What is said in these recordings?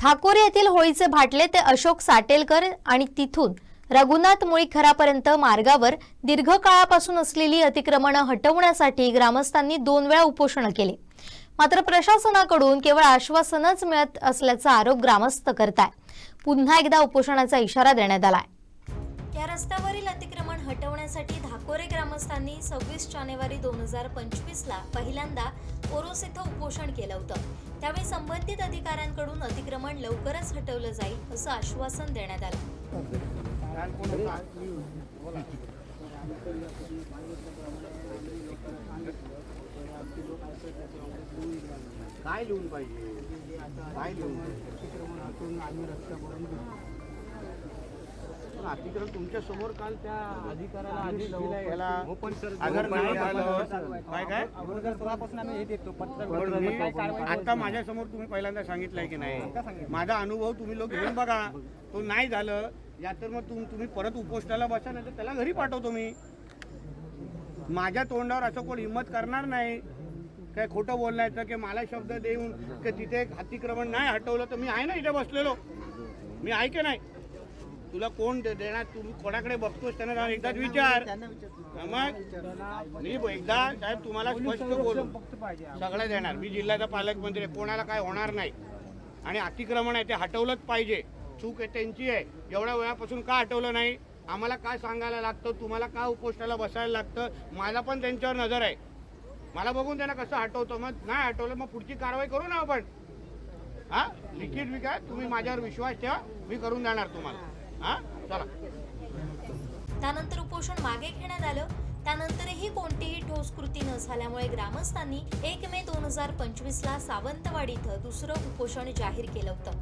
ठाकोरे येथील होळीचे भाटले ते अशोक साटेलकर आणि तिथून रघुनाथ मुळीखरापर्यंत मार्गावर दीर्घकाळापासून असलेली अतिक्रमणं हटवण्यासाठी ग्रामस्थांनी दोन वेळा उपोषण केले. मात्र प्रशासनाकडून केवळ आश्वासनच मिळत असल्याचा आरोप ग्रामस्थ करताय. पुन्हा एकदा उपोषणाचा इशारा देण्यात आलाय. या रस्त्यावरील अतिक्रमण हटवण्यासाठी धाकोरे ग्रामस्थांनी सव्वीस जानेवारी दोन हजार पंचवीस ला पहिल्यांदा ओरोस इथं उपोषण केलं होतं. त्यावेळी संबंधित अधिकाऱ्यांकडून अतिक्रमण लवकरच हटवलं जाईल असं आश्वासन देण्यात आलं. काय लिहून पाहिजे? काय लिहून पण अतिक्रमण तुमच्यासमोर काल त्या अधिकाऱ्याला आधी दिलाय याला अगर नाही झालं काय काय? पण मी आता माझ्यासमोर तुम्ही पहिल्यांदा सांगितलंय की नाही. माझा अनुभव तुम्ही लोक घेऊन बघा. तो नाही झालं या तर मग तुम- तुम्ही परत उपोषणाला बसा नाही तर त्याला घरी पाठवतो मी. माझ्या तोंडावर असं कोण हिंमत करणार नाही. काय खोटं बोलण्याचं की मला शब्द देऊन की तिथे अतिक्रमण नाही हटवलं तर मी आहे ना इथे बसलेलो. मी आहे की नाही? तुला कोण देणार? तू कोणाकडे बघतोस त्यांना? एकदाच विचार. मग? मी एकदा साहेब तुम्हाला स्पष्ट बोलू. सगळं देणार. मी जिल्ह्याचा पालकमंत्री आहे. कोणाला काय होणार नाही. आणि अतिक्रमण आहे ते हटवलंच पाहिजे. चूक आहे त्यांची आहे. एवढ्या वेळापासून का हटवलं नाही? आम्हाला काय सांगायला लागतं? तुम्हाला का उपोषणाला बसायला लागतं? मला पण त्यांच्यावर नजर आहे. मला बघून त्यांना कसं हटवतो? मग नाही हटवलं मग पुढची कारवाई करू ना आपण. हा? लिखित विकाय तुम्ही माझ्यावर विश्वास ठेवा. मी करून देणार तुम्हाला. हा? चला. त्यानंतर उपोषण मागे घेण्यात आलं. त्यानंतरही कोणतीही ठोस कृती न झाल्यामुळे ग्रामस्थांनी एक मे दोन हजार पंचवीस ला सावंतवाडी इथं दुसरं उपोषण जाहीर केलं होतं.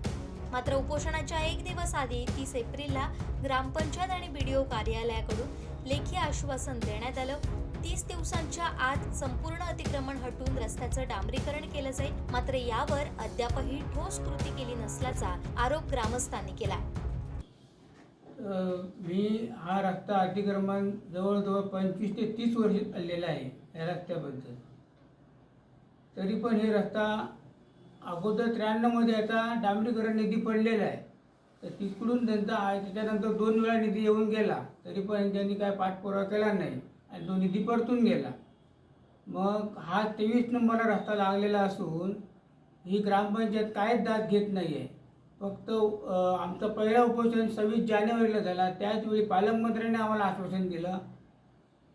मात्र उपोषणाच्या एक दिवस आधी तीस एप्रिलला ग्रामपंचायत आणि बी डी ओ कार्यालयाकडून लेखी आश्वासन देण्यात आलं. तीस दिवसांच्या आत संपूर्ण अतिक्रमण हटवून रस्त्याचं डांबरीकरण केलं जाईल. मात्र यावर अद्यापही ठोस कृती केली नसल्याचा आरोप ग्रामस्थांनी केला आहे मी हा रस्ता अतिक्रमण जवळजवळ पंचवीस ते तीस वर्ष चाललेला आहे या रस्त्याबद्दल. तरी पण हे रस्ता अगोदर त्र्याण्णवमध्ये याचा डांबरीकरण निधी पडलेला आहे. तर तिकडून त्यांचा त्याच्यानंतर दोन वेळा निधी येऊन गेला. तरी पण त्यांनी काय पाठपुरावा केला नाही आणि तो निधी परतून गेला. मग हा तेवीस नंबरला रस्ता लागलेला असून ही ग्रामपंचायत काहीच दाद घेत नाही आहे फक्त आमचा आमचं पहिलं उपोषण सव्वीस जानेवारीला झाला. त्याचवेळी पालकमंत्र्यांनी आम्हाला आश्वासन दिलं.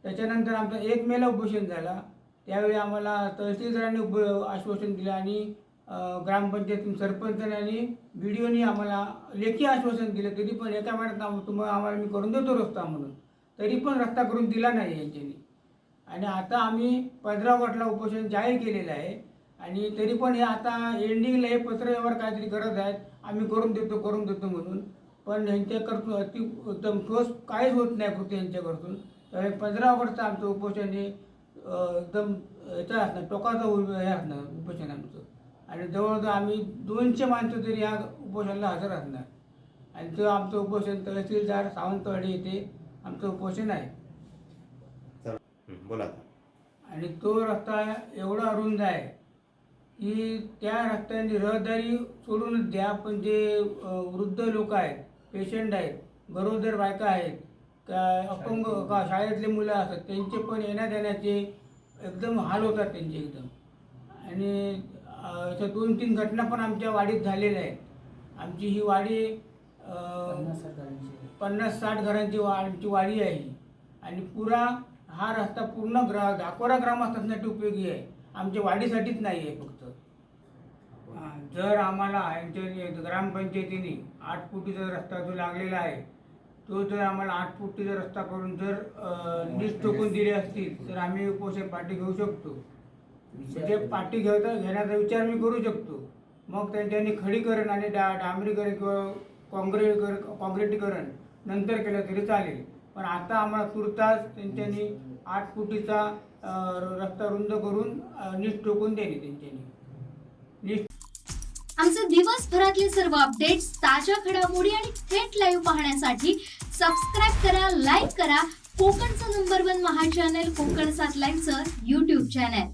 त्याच्यानंतर आमचं एक मेला उपोषण झाला. त्यावेळी आम्हाला तहसीलदारांनी उप आश्वासन दिलं आणि अ, ग्रामपंचायतीतून सरपंचाने आणि बी डी ओनी आम्हाला लेखी आश्वासन दिलं. तरी पण एका महिन्यात तुम्हाला आम्हाला मी करून देतो रस्ता म्हणून. तरी पण रस्ता करून दिला नाही यांच्यानी. आणि आता आम्ही पंधरा ऑगस्टला उपोषण जाहीर केलेलं आहे. आणि तरी पण हे आता एंडिंगला हे पत्रव्यवहार काहीतरी करत आहेत. आम्ही करून देतो करून देतो म्हणून. पण यांच्याकडून अति एकदम ठोस काहीच होत नाही कृती यांच्याकडून. तर पंधरा ऑगस्टचं आमचं उपोषण हे एकदम याचं असणार टोकाचं हे असणार उपोषण आमचं. आणि जवळजवळ आम्ही दोनशे माणसं तरी या उपोषणाला हजर असणार आणि तो आमचं उपोषण तहसीलदार सावंतवाडी येथे आमचं उपोषण आहे. बोला. आणि तो रस्ता एवढा रुंद आहे की त्या रस्त्याने रहदारी सोडूनच द्या पण जे वृद्ध लोक आहेत पेशंट आहेत गरोदर बायका आहेत का अपंग का शाळेतले मुलं असतात त्यांचे पण येण्या जाण्याचे एकदम हाल होतात त्यांचे एकदम. आणि अशा दोन तीन घटना पण आमच्या वाडीत झालेल्या आहेत. आमची ही वाडी पन्नास साठ घरांची वा आमची वाडी आहे. आणि पुरा हा रस्ता पूर्ण ग्रा दाकोरा ग्रामस्थांसाठी उपयोगी आहे. आमच्या वाढीसाठीच नाही आहे फक्त जर आम्हाला यांच्या ग्रामपंचायतीने आठ फुटीचा रस्ता जो लागलेला आहे तो जर आम्हाला आठ फुटीचा रस्ता करून जर लिस्ट ठोकून दिले असतील तर आम्ही उपोषण पाठी घेऊ शकतो. म्हणजे पाठी घेता घेण्याचा विचार मी करू शकतो. मग त्यांच्यानी खडीकरण आणि डा डांबरीकरण किंवा काँक्रिटीकरण नंतर केलं तरी चालेल. पण आता आम्हाला तुर्तास त्यांच्यानी आठ फुटीचा रस्ता रुंद करून नीट ठोकून देणे त्यांच्यानी. नीट आमचे दिवसभरातले सर्व अपडेट्स ताज्या घडामोडी आणि थेट लाईव्ह पाहण्यासाठी सबस्क्राईब करा लाईक करा. कोकणचं नंबर वन महा चॅनल कोकण सात लाईव्हचं युट्यूब चॅनल